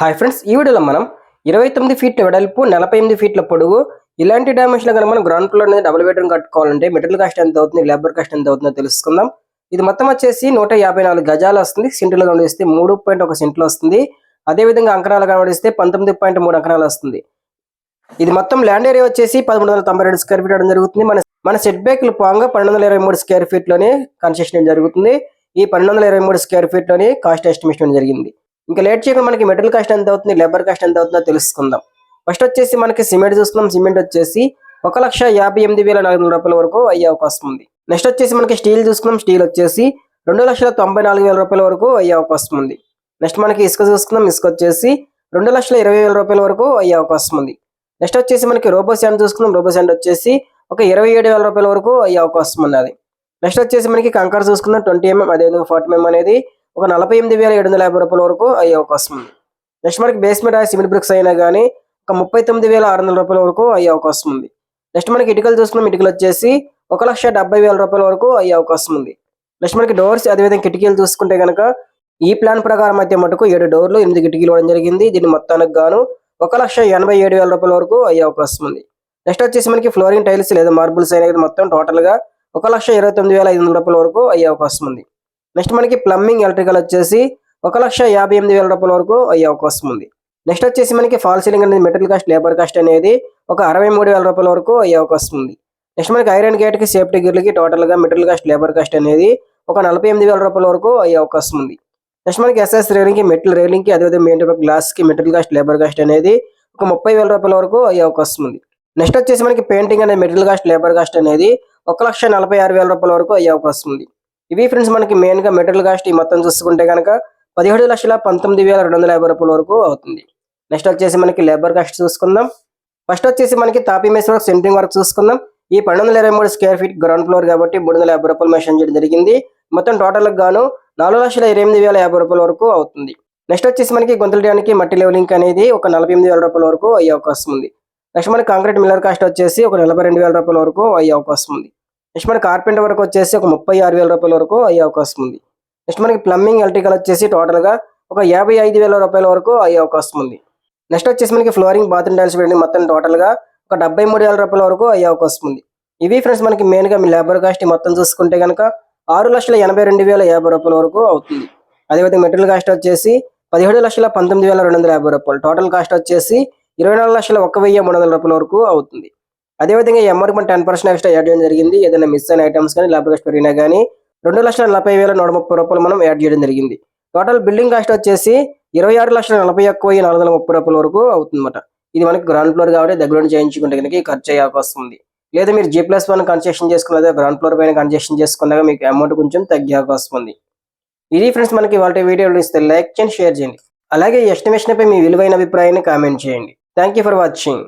Hi friends ఈ వీడియోలో మనం ఇరవై తొమ్మిది ఫీట్ల వెడల్పు నలభై ఎనిమిది ఫీట్ల పొడుగు ఇలాంటి డైమెన్షన్లో కనుక మనం గ్రౌండ్ ఫ్లోర్ అనేది డబుల్ బెడ్రూమ్ కట్టుకోవాలంటే మెటీరియల్ కాస్ట్ ఎంత అవుతుంది లేబర్ కాస్ట్ ఎంత అవుతుందో తెలుసుకుందాం. ఇది మొత్తం వచ్చేసి నూట యాభై నాలుగు గజాలు వస్తుంది. సెంటులు గమనిస్తే మూడు పాయింట్ ఒక సెంట్లు వస్తుంది. అదేవిధంగా అంకణాలు కనబడిస్తే పంతొమ్మిది పాయింట్ మూడు అంకణాలు వస్తుంది. ఇది మొత్తం ల్యాండ్ ఏరియా వచ్చేసి పదమూడు వందల తొంభై రెండు స్క్వేర్ ఫీట్ అవడం జరుగుతుంది. మన మన సెట్ బ్యాక్లు పోగా పన్నెండు వందల ఇరవై మూడు స్క్వేర్ ఫీట్లోనే కన్స్ట్రక్షన్ జరుగుతుంది. ఈ పన్నెండు వందల ఇరవై మూడు స్క్వేర్ ఫీట్లోనే కాస్ట్ ఎస్టిమేషన్ జరిగింది. ఇంకా లేట్ చేయకుండా మనకి మెటీరియల్ కాస్ట్ ఎంత అవుతుంది లేబర్ కాస్ట్ ఎంత అవుతుందో తెలుసుకుందాం. ఫస్ట్ వచ్చేసి మనకి సిమెంట్ చూసుకుందాం. సిమెంట్ వచ్చేసి ఒక లక్ష యాభై ఎనిమిది వేల నాలుగు వందల రూపాయల వరకు అయ్యే అవకాశం ఉంది. నెక్స్ట్ వచ్చేసి మనకి స్టీల్ చూసుకుందాం. స్టీల్ వచ్చేసి రెండు లక్షల తొంభై నాలుగు వేల రూపాయల వరకు అయ్యే అవకాశం ఉంది. నెక్స్ట్ మనకి ఇసుక చూసుకుందాం. ఇసుక వచ్చేసి రెండు లక్షల ఇరవై వేల రూపాయల వరకు అయ్యే అవకాశం ఉంది. నెక్స్ట్ వచ్చేసి మనకి రోబో శాండ్ చూసుకున్నాం రోబో శాండ్ వచ్చేసి ఒక ఇరవై ఏడు వేల రూపాయల వరకు అయ్యే అవకాశం ఉన్నది. నెక్స్ట్ వచ్చేసి మనకి కంకర్ చూసుకుందాం. ట్వంటీ ఎంఎం అదేవిధంగా ఫార్టీ ఎంఎం అనేది ఒక నలభై ఎనిమిది వేల ఏడు వందల యాభై రూపాయల వరకు అయ్యే అవకాశం ఉంది. నెక్స్ట్ మనకి బేస్మెంట్ సిమెంట్ బ్రిక్స్ అయినా కానీ ఒక ముప్పై తొమ్మిది వేల ఆరు వందల రూపాయల వరకు అయ్యే అవకాశం ఉంది. నెక్స్ట్ మనకి ఇటుకలు చూసుకున్నాం ఇటుకలు వచ్చేసి ఒక లక్ష డెబ్బై వేల రూపాయల వరకు అయ్యే అవకాశం ఉంది. నెక్స్ట్ మనకి డోర్స్ అదేవిధంగా కిటికీలు చూసుకుంటే కనుక ఈ ప్లాన్ ప్రకారం అయితే మటుకు ఏడు డోర్లు ఎనిమిది కిటికీలు ఇవ్వడం జరిగింది. దీని మొత్తానికి గాను ఒక లక్ష ఎనభై ఏడు వేల రూపాయల వరకు అయ్యే అవకాశం ఉంది. నెక్స్ట్ వచ్చేసి మనకి ఫ్లోరింగ్ టైల్స్ లేదా మార్బుల్స్ అయినా మొత్తం టోటల్గా ఒక లక్ష ఇరవై తొమ్మిది వేల ఐదు వందల రూపాయల వరకు అయ్యే అవకాశం ఉంది. నెక్స్ట్ మనకి ప్లంబింగ్ ఎలక్ట్రికల్ వచ్చేసి ఒక లక్ష యాభై ఎనిమిది వేల రూపాయల వరకు అయ్యే అవకాశం ఉంది. నెక్స్ట్ వచ్చేసి మనకి ఫాల్ సీలింగ్ అనేది మెటీరియల్ కాస్ట్ లేబర్ కాస్ట్ అనేది ఒక అరవై మూడు వేల రూపాయల వరకు అయ్యే అవకాశం ఉంది. నెక్స్ట్ మనకి ఐరన్ గేట్కి సేఫ్టీ గిర్లకి టోటల్గా మెటీరియల్ కాస్ట్ లేబర్ కాస్ట్ అనేది ఒక నలభై ఎనిమిది వేల రూపాయల వరకు అయ్యే అవకాశం ఉంది. నెక్స్ట్ మనకి ఎస్ఎస్ రేలింగ్కి మెటల్ రేలింగ్ అదేవిధంగా మెయిన్ గ్లాస్కి మెటీరియల్ కాస్ట్ లేబర్ కాస్ట్ అనేది ఒక ముప్పై వేల రూపాయల వరకు అయ్యే అవకాశం ఉంది. నెక్స్ట్ వచ్చేసి మనకి పెయింటింగ్ అనే మెటీరియల్ కాస్ట్ లేబర్ కాస్ట్ అనేది ఒక లక్ష నలభై ఆరు వేల రూపాయల వరకు అయ్యే అవకాశం ఉంది. ఇవి ఫ్రెండ్స్ మనకి మెయిన్గా మెటీరియల్ కాస్ట్ ఈ మొత్తం చూసుకుంటే కనుక పదిహేడు లక్షల పంతొమ్మిది వేల రెండు వందల యాభై రూపాయల వరకు అవుతుంది. నెక్స్ట్ వచ్చేసి మనకి లేబర్ కాస్ట్ చూసుకుందాం. ఫస్ట్ వచ్చేసి మనకి తాపీ మేస్ వర్క్ సెంట్రింగ్ వర్క్ చూసుకుందాం. ఈ పన్నెండు వందల ఇరవై మూడు స్క్వేర్ ఫీట్ గ్రౌండ్ ఫ్లోర్ కాబట్టి మూడు వందల యాభై రూపాయలు మెషిన్ చేయడం జరిగింది. మొత్తం టోటల్ గాను నాలుగు లక్షల ఇరవై ఎనిమిది వేల యాభై రూపాయల వరకు అవుతుంది. నెక్స్ట్ వచ్చేసి మనకి గొంతులడానికి మట్టి లెవెలింగ్ అనేది ఒక నలభై ఎనిమిది వేల రూపాయల వరకు అయ్యే అవకాశం ఉంది. నెక్స్ట్ మనకి కాంక్రీట్ మిల్లర్ కాస్ట్ వచ్చేసి ఒక నలభై రెండు వేల రూపాయల వరకు అయ్యే అవకాశం ఉంది. నెక్స్ట్ మనకి కార్పెంటర్ వరకు వచ్చేసి ఒక ముప్పై ఆరు వేల రూపాయల వరకు అయ్యే అవకాశం ఉంది. నెక్స్ట్ మనకి ప్లంబింగ్ ఎలక్ట్రికల్ వచ్చేసి టోటల్గా ఒక యాభై ఐదు వేల రూపాయల వరకు అయ్యే అవకాశం ఉంది. నెక్స్ట్ వచ్చేసి మనకి ఫ్లోరింగ్ బాత్రూమ్ టైల్స్ వేయడం మొత్తం టోటల్గా ఒక డెబ్బై మూడు వేల రూపాయల వరకు అయ్యే అవకాశం ఉంది. ఇవి ఫ్రెండ్స్ మనకి మెయిన్గా మీ లేబర్ కాస్ట్ మొత్తం చూసుకుంటే కనుక ఆరు లక్షల ఎనభై రెండు వేల యాభై రూపాయల వరకు అవుతుంది. అదేవిధంగా మెటీరియల్ కాస్ట్ వచ్చేసి పదిహేడు లక్షల పంతొమ్మిది వేల రెండు వందల యాభై రూపాయలు. టోటల్ కాస్ట్ వచ్చేసి ఇరవై నాలుగు లక్షల ఒక వెయ్యి మూడు వందల రూపాయల వరకు అవుతుంది. అదేవిధంగా ఎంఆర్కి మన టెన్ పర్సెంట్ ఎక్స్ట్రా యాడ్ చేయడం జరిగింది. ఏదైనా మిస్ అయిన ఐటమ్స్ కానీ లేబర్ కాస్ట్ పెరిగినా కానీ రెండు లక్షల నలభై వేల నూట ముప్పై రూపాయలు మనం యాడ్ చేయడం జరిగింది. టోటల్ బిల్డింగ్ కాస్ట్ వచ్చేసి ఇరవై ఆరు లక్షల నలభై ఒక్క వెయ్యి నాలుగు వందల ముప్పై రూపాయల వరకు అవుతుందన్నమాట. ఇది మనకి గ్రౌండ్ ఫ్లోర్ కాబట్టి దగ్గర చేయించుకుంటే కనుక ఖర్చు అయ్యే అవకాశం ఉంది లేదా మీరు జీ ప్లస్ వన్ కన్స్ట్రక్షన్ చేసుకున్న గ్రౌండ్ ఫ్లోర్ పైన కన్స్ట్రక్షన్ చేసుకున్నాక మీకు అమౌంట్ కొంచెం తగ్గే అవకాశం ఉంది ఇది ఫ్రెండ్స్ మనకి వాళ్ళ వీడియోలు ఇస్తే లైక్ చేయండి షేర్ చేయండి. అలాగే ఎస్టిమేషన్ పై మీ విలువైన అభిప్రాయాన్ని కామెంట్ చేయండి. Thank you for watching